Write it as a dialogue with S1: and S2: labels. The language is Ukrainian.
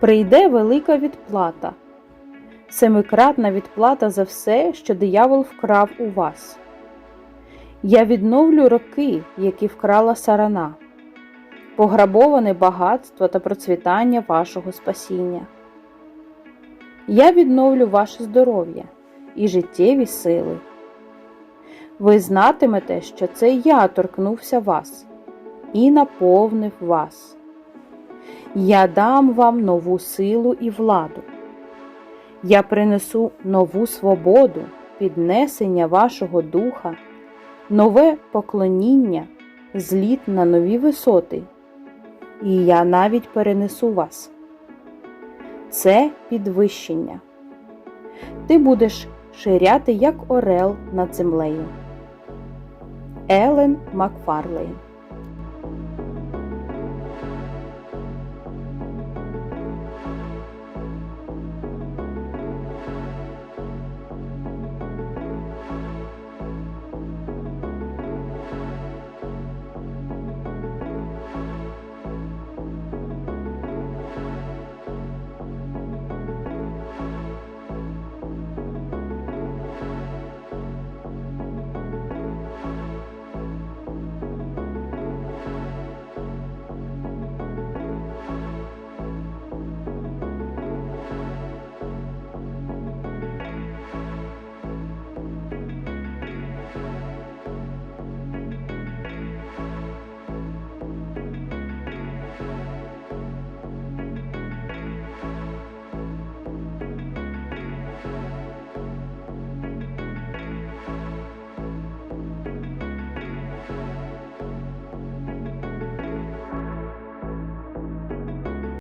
S1: Прийде велика відплата, семикратна відплата за все, що диявол вкрав у вас. Я відновлю роки, які вкрала сарана, пограбоване багатство та процвітання вашого спасіння. Я відновлю ваше здоров'я і життєві сили. Ви знатимете, що це я торкнувся вас і наповнив вас. Я дам вам нову силу і владу. Я принесу нову свободу, піднесення вашого духа, нове поклоніння, зліт на нові висоти. І я навіть перенесу вас. Це підвищення. Ти будеш ширяти, як орел над землею. Елен Макфарлейн